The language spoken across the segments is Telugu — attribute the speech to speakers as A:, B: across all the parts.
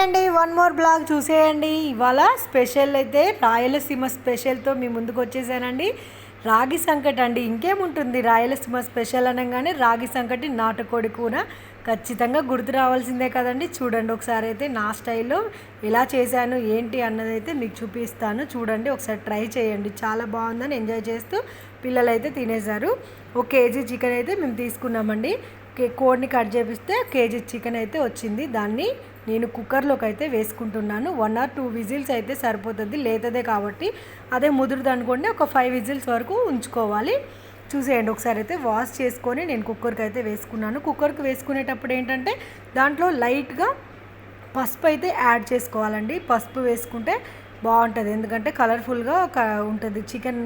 A: అండి వన్ మోర్ బ్లాగ్ చూసేయండి. ఇవాళ స్పెషల్ అయితే రాయలసీమ స్పెషల్తో మీ ముందుకు వచ్చేసానండి. రాగి సంకటి అండి. ఇంకేముంటుంది? రాయలసీమ స్పెషల్ అనగానే రాగి సంకటి నాటుకోడి కూర ఖచ్చితంగా గుర్తు రావాల్సిందే కదండి. చూడండి ఒకసారి అయితే నా స్టైల్లో ఎలా చేశాను ఏంటి అన్నది అయితే మీకు చూపిస్తాను. చూడండి ఒకసారి ట్రై చేయండి. చాలా బాగుందని ఎంజాయ్ చేస్తూ పిల్లలు అయితే తినేశారు. ఒక కేజీ చికెన్ అయితే మేము తీసుకున్నామండి. కోడిని కట్ చేపిస్తే కేజీ చికెన్ అయితే వచ్చింది. దాన్ని నేను కుక్కర్లోకి అయితే వేసుకుంటున్నాను. వన్ ఆర్ టూ విజిల్స్ అయితే సరిపోతుంది లేతదే కాబట్టి. అదే ముదురుది అనుకోండి ఒక ఫైవ్ విజిల్స్ వరకు ఉంచుకోవాలి. చూసేయండి ఒకసారి అయితే వాష్ చేసుకొని నేను కుక్కర్కి అయితే వేసుకున్నాను. కుక్కర్కి వేసుకునేటప్పుడు ఏంటంటే దాంట్లో లైట్గా పసుపు అయితే యాడ్ చేసుకోవాలండి. పసుపు వేసుకుంటే బాగుంటుంది. ఎందుకంటే కలర్ఫుల్గా ఉంటుంది. చికెన్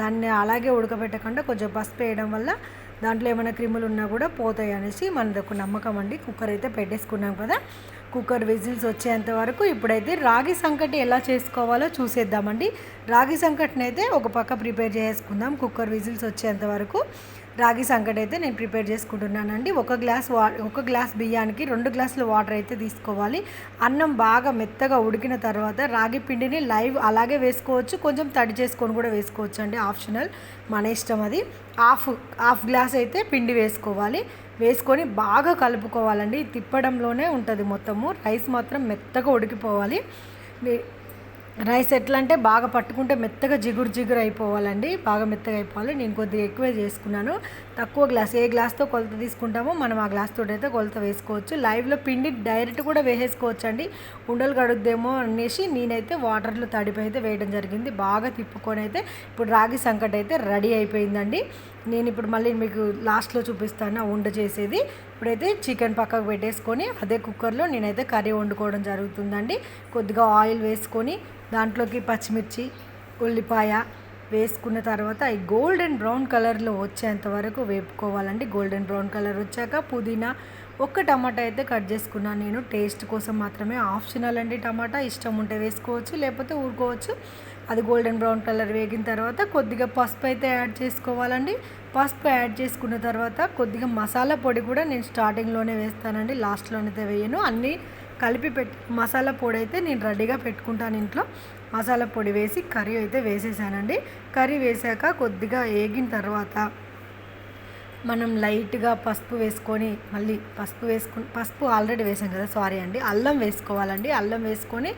A: దాన్ని అలాగే ఉడకబెట్టకుండా కొంచెం పసుపు వేయడం వల్ల దాంట్లో ఏమైనా క్రిములు ఉన్నా కూడా పోతాయి అనేసి మనది ఒక నమ్మకం అండి. కుక్కర్ అయితే పెట్టేసుకున్నాం కదా. కుక్కర్ విజిల్స్ వచ్చేంత వరకు ఇప్పుడైతే రాగి సంకటి ఎలా చేసుకోవాలో చూసేద్దామండి. రాగి సంకటిని అయితే ఒక పక్క ప్రిపేర్ చేసుకుందాం. కుక్కర్ విజిల్స్ వచ్చేంత వరకు రాగి సంకటి అయితే నేను ప్రిపేర్ చేసుకుంటున్నానండి. ఒక గ్లాస్ వా ఒక గ్లాస్ బియ్యానికి రెండు గ్లాసులు వాటర్ అయితే తీసుకోవాలి. అన్నం బాగా మెత్తగా ఉడికిన తర్వాత రాగి పిండిని లైవ్ అలాగే వేసుకోవచ్చు. కొంచెం తడి చేసుకొని కూడా వేసుకోవచ్చు అండి. ఆప్షనల్. మన ఇష్టం అది. హాఫ్ హాఫ్ గ్లాస్ అయితే పిండి వేసుకోవాలి. వేసుకొని బాగా కలుపుకోవాలండి. తిప్పడంలోనే ఉంటుంది మొత్తము. రైస్ మాత్రం మెత్తగా ఉడికిపోవాలి. రైస్ ఎట్లా అంటే బాగా పట్టుకుంటే మెత్తగా జిగురు జిగురు అయిపోవాలండి. బాగా మెత్తగా అయిపోవాలి. నేను కొద్దిగా ఎక్కువే చేసుకున్నాను. తక్కువ గ్లాస్ ఏ గ్లాస్తో కొలత తీసుకుంటామో మనం ఆ గ్లాస్ అయితే కొలత వేసుకోవచ్చు. లైవ్లో పిండి డైరెక్ట్ కూడా వేసేసుకోవచ్చు అండి ఉండలు కడుగుద్దేమో అనేసి నేనైతే వాటర్లో తడిపి అయితే వేయడం జరిగింది. బాగా తిప్పుకొని అయితే ఇప్పుడు రాగి సంకట అయితే రెడీ అయిపోయిందండి. నేను ఇప్పుడు మళ్ళీ మీకు లాస్ట్లో చూపిస్తాను ఆ చేసేది. ఇప్పుడైతే చికెన్ పక్కకు పెట్టేసుకొని అదే కుక్కర్లో నేనైతే కర్రీ వండుకోవడం జరుగుతుందండి. కొద్దిగా ఆయిల్ వేసుకొని దాంట్లోకి పచ్చిమిర్చి ఉల్లిపాయ వేసుకున్న తర్వాత ఈ గోల్డెన్ బ్రౌన్ కలర్లో వచ్చేంత వరకు వేపుకోవాలండి. గోల్డెన్ బ్రౌన్ కలర్ వచ్చాక పుదీనా ఒక్క టమాటా అయితే కట్ చేసుకున్నాను నేను. టేస్ట్ కోసం మాత్రమే ఆప్షనల్ అండి టమాటా. ఇష్టం ఉంటే వేసుకోవచ్చు లేకపోతే ఊరుకోవచ్చు. అది గోల్డెన్ బ్రౌన్ కలర్ వేగిన తర్వాత కొద్దిగా పసుపు అయితే యాడ్ చేసుకోవాలండి. పసుపు యాడ్ చేసుకున్న తర్వాత కొద్దిగా మసాలా పొడి కూడా నేను స్టార్టింగ్లోనే వేస్తానండి. లాస్ట్లోనైతే వేయను. అన్నీ కలిపి పెట్టి మసాలా పొడి అయితే నేను రెడీగా పెట్టుకుంటాను ఇంట్లో. మసాలా పొడి వేసి కర్రీ అయితే వేసేసానండి. కర్రీ వేసాక కొద్దిగా వేగిన తర్వాత మనం లైట్గా పసుపు వేసుకొని మళ్ళీ పసుపు వేసుకుని పసుపు ఆల్రెడీ వేసాం కదా సారీ అండి. అల్లం వేసుకోవాలండి. అల్లం వేసుకొని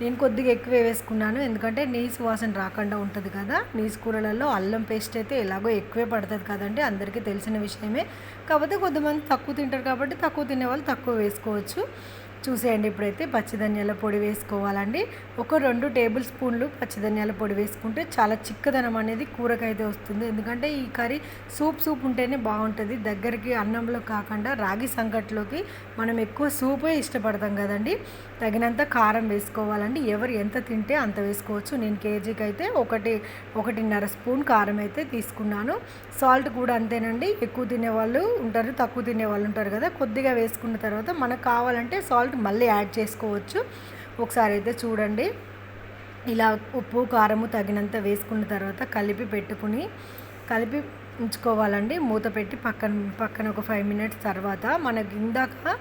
A: నేను కొద్దిగా ఎక్కువే వేసుకున్నాను. ఎందుకంటే నీసు వాసన రాకుండా ఉంటుంది కదా. నీసు కూరలలో అల్లం పేస్ట్ అయితే ఎలాగో ఎక్కువే పడుతుంది కదండి. అందరికీ తెలిసిన విషయమే. కాకపోతే కొంతమంది తక్కువ తింటారు కాబట్టి తక్కువ తినే వాళ్ళు తక్కువ వేసుకోవచ్చు. చూసేయండి ఇప్పుడైతే పచ్చిధనియాల పొడి వేసుకోవాలండి. ఒక రెండు టేబుల్ స్పూన్లు పచ్చిధనియాల పొడి వేసుకుంటే చాలా చిక్కదనం అనేది కూరకైతే వస్తుంది. ఎందుకంటే ఈ కర్రీ సూప్ సూప్ ఉంటేనే బాగుంటుంది. దగ్గరికి అన్నంలో కాకుండా రాగి సంకట్లోకి మనం ఎక్కువ సూపే ఇష్టపడతాం కదండి. తగినంత కారం వేసుకోవాలండి. ఎవరు ఎంత తింటే అంత వేసుకోవచ్చు. నేను కేజీకి అయితే ఒకటి ఒకటిన్నర స్పూన్ కారం అయితే తీసుకున్నాను. సాల్ట్ కూడా అంతేనండి. ఎక్కువ తినేవాళ్ళు ఉంటారు తక్కువ తినే వాళ్ళు ఉంటారు కదా. కొద్దిగా వేసుకున్న తర్వాత మనకు కావాలంటే సాల్ట్ మళ్ళీ యాడ్ చేసుకోవచ్చు. ఒకసారి అయితే చూడండి. ఇలా ఉప్పు కారము తగినంత వేసుకున్న తర్వాత కలిపి పెట్టుకుని కలిపి ఉంచుకోవాలండి. మూత పెట్టి పక్కన పక్కన ఒక ఫైవ్ మినిట్స్ తర్వాత మనకి ఇందాక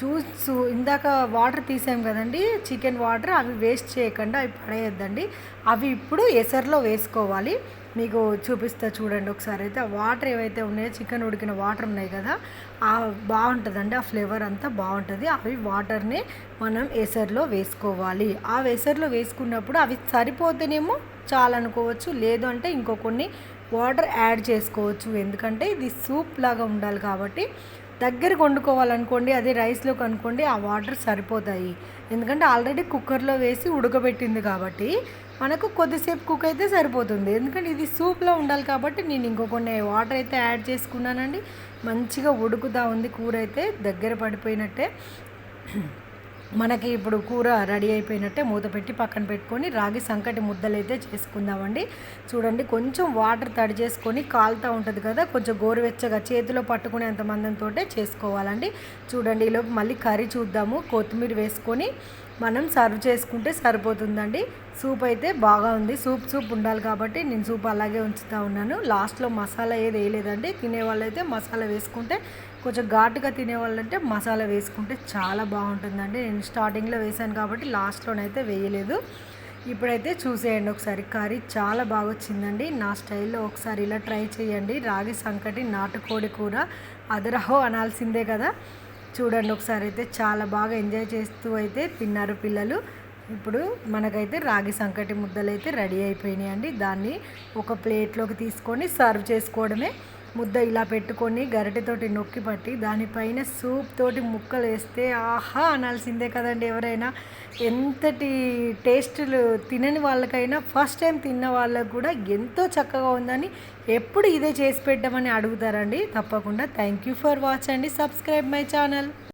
A: చూసు ఇందాక వాటర్ తీసాం కదండి. చికెన్ వాటర్ అవి వేస్ట్ చేయకుండా అవి పడేయద్దండి. అవి ఇప్పుడు ఎసర్లో వేసుకోవాలి. మీకు చూపిస్తా చూడండి ఒకసారి అయితే. ఆ వాటర్ ఏవైతే ఉన్నాయో చికెన్ ఉడికిన వాటర్ ఉన్నాయి కదా ఆ బాగుంటుందండి. ఆ ఫ్లేవర్ అంతా బాగుంటుంది. అవి వాటర్ని మనం ఎసర్లో వేసుకోవాలి. ఆ ఎసర్లో వేసుకున్నప్పుడు అవి సరిపోతేనేమో చాలనుకోవచ్చు లేదు అంటే ఇంకో కొన్ని వాటర్ యాడ్ చేసుకోవచ్చు. ఎందుకంటే ఇది సూప్ లాగా ఉండాలి కాబట్టి దగ్గరకు వండుకోవాలనుకోండి అదే రైస్లోకి అనుకోండి ఆ వాటర్ సరిపోతాయి. ఎందుకంటే ఆల్రెడీ కుక్కర్లో వేసి ఉడకబెట్టింది కాబట్టి మనకు కొద్దిసేపు కుక్ అయితే సరిపోతుంది. ఎందుకంటే ఇది సూప్లో ఉండాలి కాబట్టి నేను ఇంకో కొన్ని వాటర్ అయితే యాడ్ చేసుకున్నానండి. మంచిగా ఉడుకుతా ఉంది కూర అయితే దగ్గర పడిపోయినట్టే. మనకి ఇప్పుడు కూర రెడీ అయిపోయినట్టే మూత పెట్టి పక్కన పెట్టుకొని రాగి సంకటి ముద్దలు అయితే చేసుకుందామండి. చూడండి కొంచెం వాటర్ తడి చేసుకొని కాలుతూ ఉంటుంది కదా కొంచెం గోరువెచ్చగా చేతిలో పట్టుకునేంత మందంతో చేసుకోవాలండి. చూడండి ఈలోపు మళ్ళీ కర్రీ చూద్దాము. కొత్తిమీర వేసుకొని మనం సర్వ్ చేసుకుంటే సరిపోతుందండి. సూప్ అయితే బాగా ఉంది. సూప్ సూప్ ఉండాలి కాబట్టి నేను సూప్ అలాగే ఉంచుతూ ఉన్నాను. లాస్ట్లో మసాలా ఏది వేయలేదండి. తినే వాళ్ళైతే మసాలా వేసుకుంటే కొంచెం ఘాటుగా తినే వాళ్ళంటే మసాలా వేసుకుంటే చాలా బాగుంటుందండి. నేను స్టార్టింగ్లో వేసాను కాబట్టి లాస్ట్లోనైతే వేయలేదు. ఇప్పుడైతే చూసేయండి ఒకసారి. కర్రీ చాలా బాగా వచ్చిందండి. నా స్టైల్లో ఒకసారి ఇలా ట్రై చేయండి. రాగి సంకటి నాటుకోడి కూర అదరహో అనాల్సిందే కదా. చూడండి ఒకసారి అయితే చాలా బాగా ఎంజాయ్ చేస్తూ అయితే తిన్నారు పిల్లలు. ఇప్పుడు మనకైతే రాగి సంకటి ముద్దలు అయితే రెడీ అయిపోయినాయి అండి దాన్ని ఒక ప్లేట్లోకి తీసుకొని సర్వ్ చేసుకోవడమే. ముద్ద ఇలా పెట్టుకొని గరిటెతోటి నొక్కి పట్టి దానిపైన సూప్ తోటి ముక్కలు వేస్తే ఆహా అనాల్సిందే కదండి ఎవరైనా. ఎంతటి టేస్టులు తినని వాళ్ళకైనా ఫస్ట్ టైం తిన్న వాళ్ళకు కూడా ఎంతో చక్కగా ఉందని ఎప్పుడు ఇదే చేసి పెట్టమని అడుగుతారండి. తప్పకుండా థ్యాంక్ యూ ఫర్ వాచ్ అండి. Subscribe my channel.